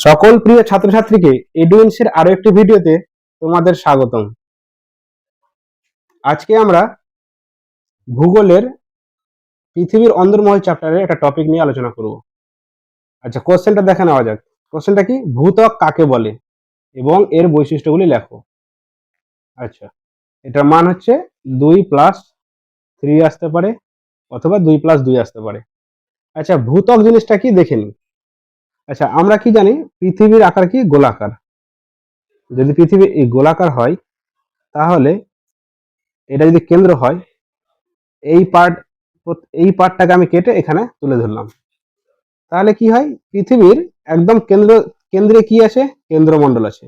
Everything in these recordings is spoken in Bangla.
সকল প্রিয় ছাত্রছাত্রীকে এডুয়েন্সের আরও একটি ভিডিওতে তোমাদের স্বাগতম। আজকে আমরা ভূগোলের পৃথিবীর অন্দরমহল চ্যাপ্টারের একটা টপিক নিয়ে আলোচনা করব। আচ্ছা কোশ্চেনটা দেখে নেওয়া যাক। কোশ্চেনটা কি? ভূত্বক কাকে বলে? এবং এর বৈশিষ্ট্যগুলি লেখো। আচ্ছা এটার মান হচ্ছে দুই প্লাস থ্রি আসতে পারে অথবা দুই প্লাস দুই আসতে পারে। আচ্ছা ভূত্বক জিনিসটা কি? দেখে নিই। আচ্ছা আমরা কি জানি পৃথিবীর আকার কি? গোলাকার। যদি পৃথিবী এই গোলাকার হয়, তাহলে এটা যদি কেন্দ্র হয়, এই পার্ট এই পার্টটাকে আমি কেটে এখানে তুলে ধরলাম। তাহলে কি হয়? পৃথিবীর একদম কেন্দ্র, কেন্দ্রে কি আছে? কেন্দ্রমণ্ডল আছে।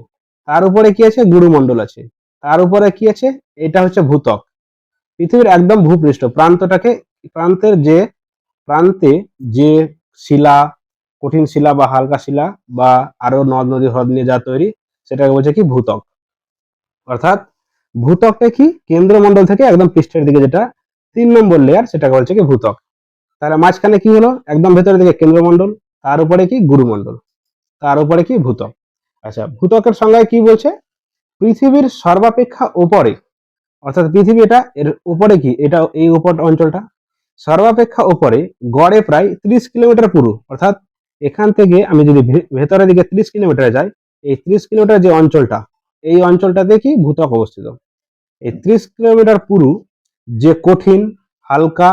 তার উপরে কি আছে? গুরুমণ্ডল আছে। তার উপরে কি আছে? এটা হচ্ছে ভূত্বক। পৃথিবীর একদম ভূপৃষ্ঠ, প্রান্তটাকে, প্রান্তের যে, প্রান্তে যে শিলা কঠিন শিলা বা হালকা শিলা বা আরও নদ নদী হ্রদ নিয়ে যা তৈরি, সেটাকে বলছে কি ভূত্বক। অর্থাৎ ভূত্বকটা কি? কেন্দ্রমণ্ডল থেকে একদম পৃষ্ঠের দিকে যেটা, তিন নম্বর লেয়ার সেটাকে বলছে কি ভূত্বক। তাহলে মাঝখানে কি হলো? একদম ভেতরের দিকে কেন্দ্রমণ্ডল, তার উপরে কি? গুরুমণ্ডল, তার উপরে কি? ভূত্বক। আচ্ছা ভূত্বকের সংজ্ঞায় কি বলছে? পৃথিবীর সর্বাপেক্ষা উপরে, অর্থাৎ পৃথিবী এটা, এর উপরে কি? এটা এই উপর অঞ্চলটা। সর্বাপেক্ষা উপরে, গড়ে প্রায় ত্রিশ কিলোমিটার পুরু, অর্থাৎ এখান থেকে আমি যদি ভেতরের দিকে ত্রিশ কিলোমিটারে যাই, এই ত্রিশ কিলোমিটার যে অঞ্চলটা, এই অঞ্চলটাতে কি ভূতক অবস্থিত? এই ত্রিশ কিলোমিটার পুরু যে কঠিন, হালকা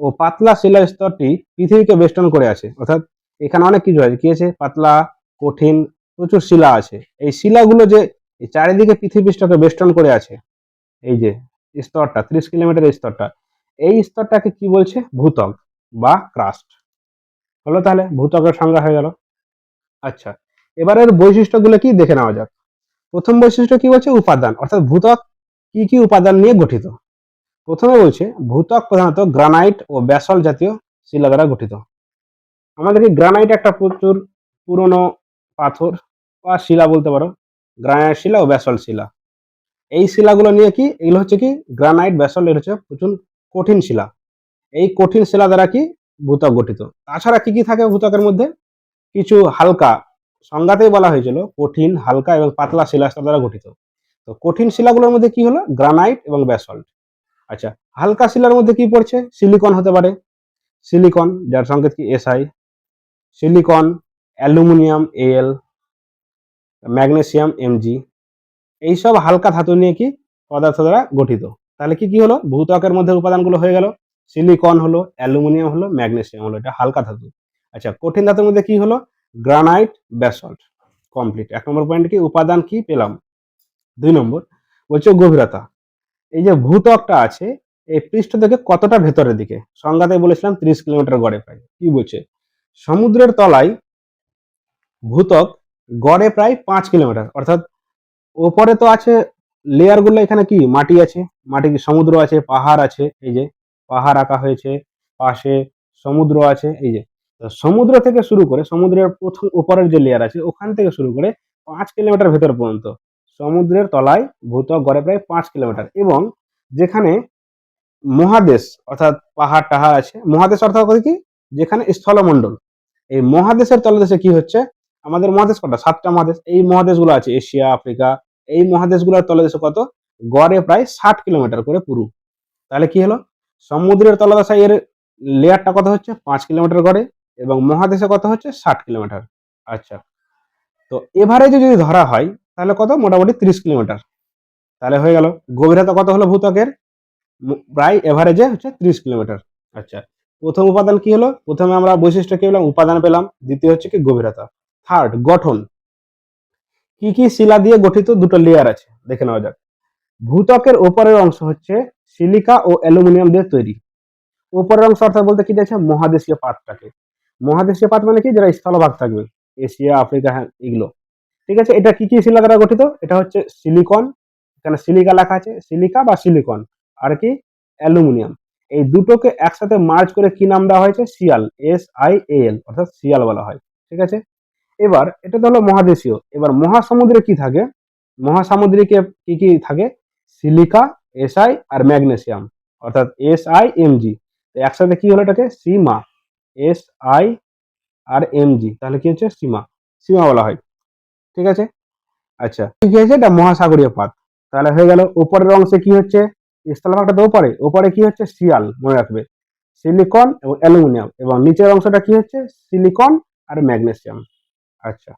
ও পাতলা শিলা স্তরটি পৃথিবীকে বেষ্টন করে আছে। অর্থাৎ এখানে অনেক কিছু আছে। কি আছে? পাতলা, কঠিন, প্রচুর শিলা আছে। এই শিলাগুলো যে চারিদিকে পৃথিবী পৃষ্ঠকে বেষ্টন করে আছে, এই যে স্তরটা, ত্রিশ কিলোমিটার স্তরটা, এই স্তরটাকে কি বলছে? ভূতক বা ক্রাস্ট। হলো তাহলে ভূত্বকের সংজ্ঞা হয়ে গেল। আচ্ছা এবারের বৈশিষ্ট্যগুলো কি দেখে নেওয়া যাক। প্রথম বৈশিষ্ট্য কি বলছে? উপাদান। অর্থাৎ ভূত্বক কি কি উপাদান নিয়ে গঠিত? প্রথমে বলছে, ভূত্বক প্রধানত গ্রানাইট ও ব্যাসল জাতীয় শিলা দ্বারা গঠিত। আমাদের কি গ্রানাইট একটা প্রচুর পুরনো পাথর বা শিলা বলতে পারো, গ্রানাইট শিলা ও ব্যাসল শিলা। এই শিলাগুলো নিয়ে কি, এগুলো হচ্ছে কি, গ্রানাইট ব্যাসল এর হচ্ছে প্রচুর কঠিন শিলা। এই কঠিন শিলা দ্বারা কি ভূত্বক গঠিত। তাছাড়া কি কি থাকে ভূত্বকের মধ্যে? কিছু হালকা, সংজ্ঞাতেই বলা হয়েছিল, কঠিন, হালকা এবং পাতলা শিলাস্তর দ্বারা গঠিত। তো কঠিন শিলাগুলোর মধ্যে কি হলো? গ্রানাইট এবং ব্যাসল্ট। আচ্ছা হালকা শিলার মধ্যে কি পড়ছে? সিলিকন হতে পারে। সিলিকন, যার সংকেত কি? SI silicon, aluminium L magnesium MG এইসব হালকা ধাতু নিয়ে কি পদার্থ দ্বারা গঠিত। তাহলে কি কি হলো? ভূত্বকের মধ্যে উপাদানগুলো হয়ে গেল। সিলিকন হলো, অ্যালুমিনিয়াম হলো, ম্যাগনেসিয়াম হলো, এটা হালকা ধাতু। আচ্ছা কঠিন ধাতুর মধ্যে কি হলো? Granite, basalt. কমপ্লিট। এক নম্বর পয়েন্ট কি? উপাদান কি? পেলাম। দুই নম্বর, বলছে গভীরতা। এই যে ভূত্বকটা আছে, এই পৃষ্ঠ থেকে কতটা ভেতরের দিকে? সংজ্ঞাতে বলেছিলাম ত্রিশ কিলোমিটার গড়ে প্রায়। কি বলছে? সমুদ্রের তলায় ভূতক গড়ে প্রায় পাঁচ কিলোমিটার। অর্থাৎ ওপরে তো আছে লেয়ারগুলো, এখানে কি? মাটি আছে। মাটি কি সমুদ্র আছে, পাহাড় আছে, এই যে পাহাড় আঁকা হয়েছে, পাশে সমুদ্র আছে, এই যে। সমুদ্র থেকে শুরু করে, সমুদ্রের প্রথম উপরের যে লেয়ার আছে, ওখান থেকে শুরু করে পাঁচ কিলোমিটার ভেতর পর্যন্ত, সমুদ্রের তলায় ভূত্বক গড়ে প্রায় পাঁচ কিলোমিটার এবং যেখানে মহাদেশ অর্থাৎ পাহাড় টাহাড় আছে, মহাদেশ অর্থাৎ কি? যেখানে স্থলমণ্ডল। এই মহাদেশের তলদেশে কি হচ্ছে? আমাদের মহাদেশ কটা? সাতটা মহাদেশ। এই মহাদেশগুলো আছে এশিয়া, আফ্রিকা। এই মহাদেশগুলোর তলদেশে কত? গড়ে প্রায় ষাট কিলোমিটার করে পুরু। তাহলে কি হলো? সমুদ্রের তলদেশে এর লেয়ারটা কত হচ্ছে? পাঁচ কিলোমিটার গড়ে এবং মহাদেশে কত হচ্ছে? ষাট কিলোমিটার। আচ্ছা। তো এভারেজে যদি ধরা হয়, তাহলে কত? মোটামুটি ত্রিশ কিলোমিটার। তাহলে হয়ে গেল। গভীরতা কত হলো ভূতকের প্রায় এভারেজে হচ্ছে ত্রিশ কিলোমিটার। আচ্ছা। প্রথম উপাদান কি হলো? প্রথমে আমরা বৈশিষ্ট্য কি পেলাম? উপাদান পেলাম। দ্বিতীয় হচ্ছে কি? গভীরতা। থার্ড গঠন। কি কি শিলা দিয়ে গঠিত দুটো লেয়ার আছে? দেখে নেওয়া যাক। ভূতকের ওপরের অংশ হচ্ছে সিলিকা ও অ্যালুমিনিয়াম দিয়ে তৈরি। উপরের অংশ অর্থাৎ বলতে কি যাচ্ছে মহাদেশীয় পাতটাকে মহাদেশীয় পাত মানে কি? যারা স্থলভাগ থাকবে। এশিয়া, আফ্রিকা হ্যাঁ এগুলো। ঠিক আছে? এটা কি কি শিলা দ্বারা গঠিত? এটা হচ্ছে সিলিকন। এখানে সিলিকা লেখা আছে, সিলিকা বা সিলিকন। আর কি? অ্যালুমিনিয়াম। এই দুটোকে একসাথে মার্চ করে কি নাম দেওয়া হয়েছে? সিয়াল, এস আই এ এল, অর্থাৎ সিয়াল বলা হয়। ঠিক আছে? এবার, এটা তো হলো মহাদেশীয়। এবার মহাসমুদ্রে কি থাকে? মহাসামুদ্রিকে কি কি থাকে? সিলিকা এসআই আর ম্যাগনেসিয়াম অর্থাৎ এস আই এম জি একসাথে কি হলো এটাকে? সীমা এস আই আর এম জি তাহলে কি হচ্ছে? সীমা। সীমা বলা হয়। ঠিক আছে? আচ্ছা। কি হয়েছে এটা মহাসাগরীয় পাত। তাহলে হয়ে গেল, উপরের অংশে কি হচ্ছে? স্থলভাগটা তো ওপরে ওপরে কি হচ্ছে? শিয়াল, মনে রাখবে। সিলিকন এবং অ্যালুমিনিয়াম। এবং নিচের অংশটা কি হচ্ছে? সিলিকন আর ম্যাগনেসিয়াম। আচ্ছা।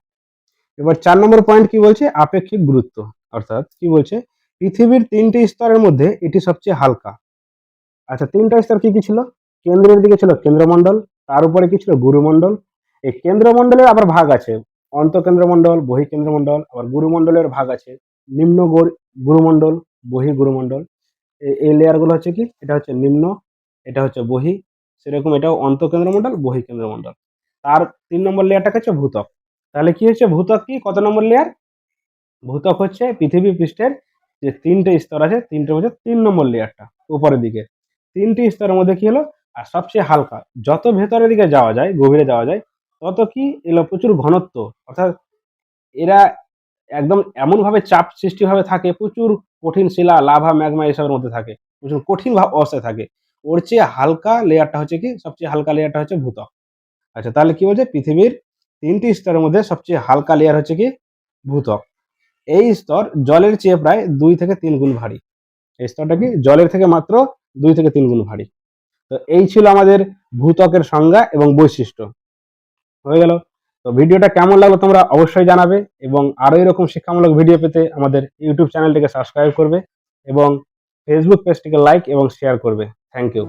এবার চার নম্বর পয়েন্ট কি বলছে? আপেক্ষিক গুরুত্ব। অর্থাৎ কি বলছে? পৃথিবীর তিনটি স্তরের মধ্যে এটি সবচেয়ে হালকা। আচ্ছা তিনটা স্তর কি কি ছিল? কেন্দ্রের দিকে ছিল কেন্দ্রমণ্ডল, তার উপরে কি ছিল গুরুমণ্ডল? এই কেন্দ্রমণ্ডলের আবার ভাগ আছে। অন্তঃকেন্দ্রমণ্ডল, বহিকেন্দ্রমণ্ডল, আবার গুরুমণ্ডলের ভাগ আছে। নিম্ন গর- গুরুমণ্ডল বহি গুরুমণ্ডল এই- লেয়ারগুলো হচ্ছে কি? এটা হচ্ছে নিম্ন, এটা হচ্ছে বহি। সেরকম এটাও অন্তঃকেন্দ্রমণ্ডল বহি কেন্দ্রমণ্ডল তার তিন নম্বর লেয়ারটা হচ্ছে ভূতক। তাহলে কি হচ্ছে? ভূতক কি? কত নম্বর লেয়ার ভূতক হচ্ছে পৃথিবী পৃষ্ঠের যে তিনটে স্তর আছে, তিনটে হচ্ছে তিন নম্বর লেয়ারটা উপরের দিকে। তিনটি স্তরের মধ্যে কি হলো? আর সবচেয়ে হালকা, যত ভেতরের দিকে যাওয়া যায়, গভীরে যাওয়া যায়, তত কি এলো প্রচুর ঘনত্ব। অর্থাৎ এরা একদম এমনভাবে চাপ সৃষ্টিভাবে থাকে, প্রচুর কঠিন শিলা, লাভা, ম্যাগমা এসবের মধ্যে থাকে, প্রচুর কঠিন ভাব অবস্থায় থাকে। ওর চেয়ে হালকা লেয়ারটা হচ্ছে কি? সবচেয়ে হালকা লেয়ারটা হচ্ছে ভূতক। আচ্ছা তাহলে কি বলছে? পৃথিবীর তিনটি স্তরের মধ্যে সবচেয়ে হালকা লেয়ার হচ্ছে কি? ভূতক। এই স্তর জলের চেয়ে প্রায় দুই থেকে তিন গুণ ভারী। এই স্তরটা কি? জলের থেকে মাত্র দুই থেকে তিন গুণ ভারী। তো এই ছিল আমাদের ভূতকের সংজ্ঞা এবং বৈশিষ্ট্য। হয়ে গেল। তো ভিডিওটা কেমন লাগল তোমরা অবশ্যই জানাবে এবং আরও এরকম শিক্ষামূলক ভিডিও পেতে আমাদের ইউটিউব চ্যানেলটিকে সাবস্ক্রাইব করবে এবং ফেসবুক পেজটিকে লাইক এবং শেয়ার করবে। Thank you